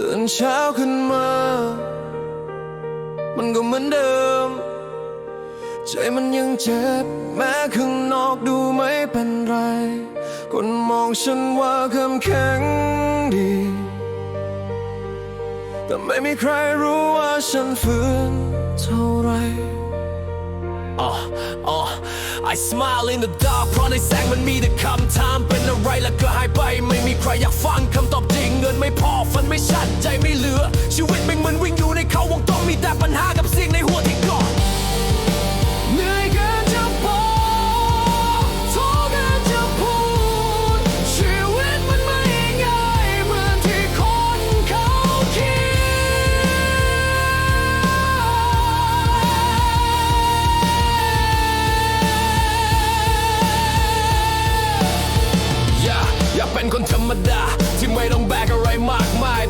ตื่นเช้าขึ้นมา มันก็เหมือนเดิม ใจมันยังเจ็บ แม้ข้างนอกดูไม่เป็นไร คนมองฉันว่าเข้มแข็งดี แต่ไม่มีใครรู้ว่าฉันฝืนเท่าไร uh, uh, I smile in the dark เพราะในแสงมันมีแต่คำถามเป็นอะไรแล้วก็หายไป ไม่มีใครอยากฟังคำตอบจริงเงินไม่พอฟันไม่ใจไม่ เหลือชีวิตแม่ง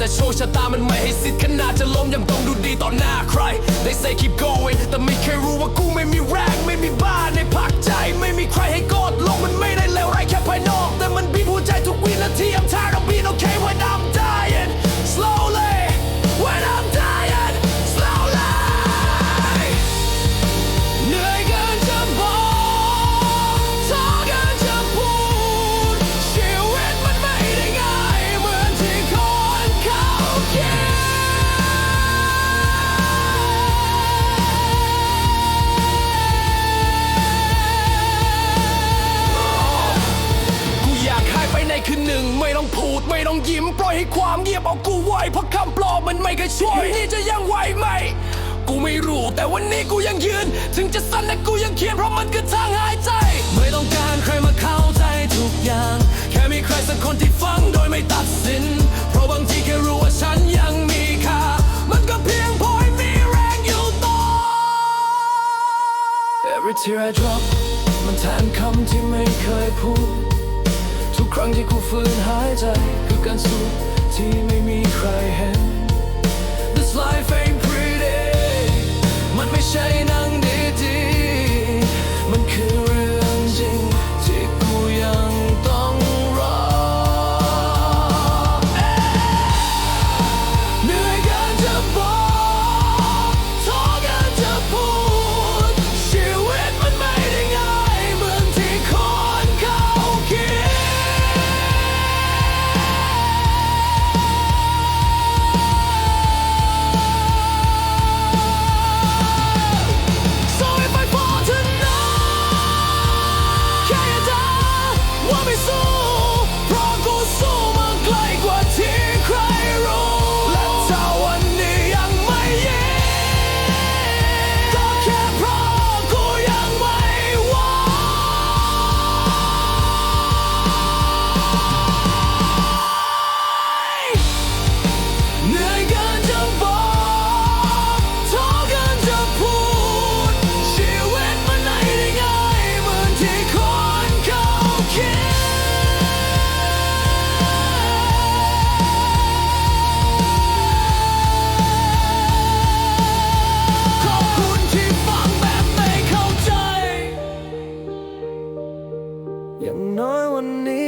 แต่โชคชะตามันไม่ให้สิทธิ์ขนาดจะล้มยังต้องดูดีต่อหน้าใคร They say keep going แต่ไม่เคยรู้ว่ากูไม่มีแรงไม่มีบ้านในพักใจไม่มี ต้องยิ้มปล่อยให้ความเงียบเอากูไว้เพราะคำปลอบมันไม่เคยช่วยนี่จะยังไหวไหม กูไม่รู้แต่วันนี้กูยังยืน ถึงจะสั้นแต่กูยังเขียนเพราะมันคือทางหายใจ ไม่ต้องการใครมาเข้าใจทุกอย่าง แค่มีใครสักคนที่ฟังโดยไม่ตัดสิน เพราะบางทีแค่รู้ว่าฉันยังมีค่ามันก็เพียงพอให้มีแรงอยู่ต่อ Every tear I drop มันแทนคำที่ไม่เคยพูด ทุกครั้งที่กูฝืนหายใจ การสู้ที่ไม่มีใครเห็น Yeah, no one needs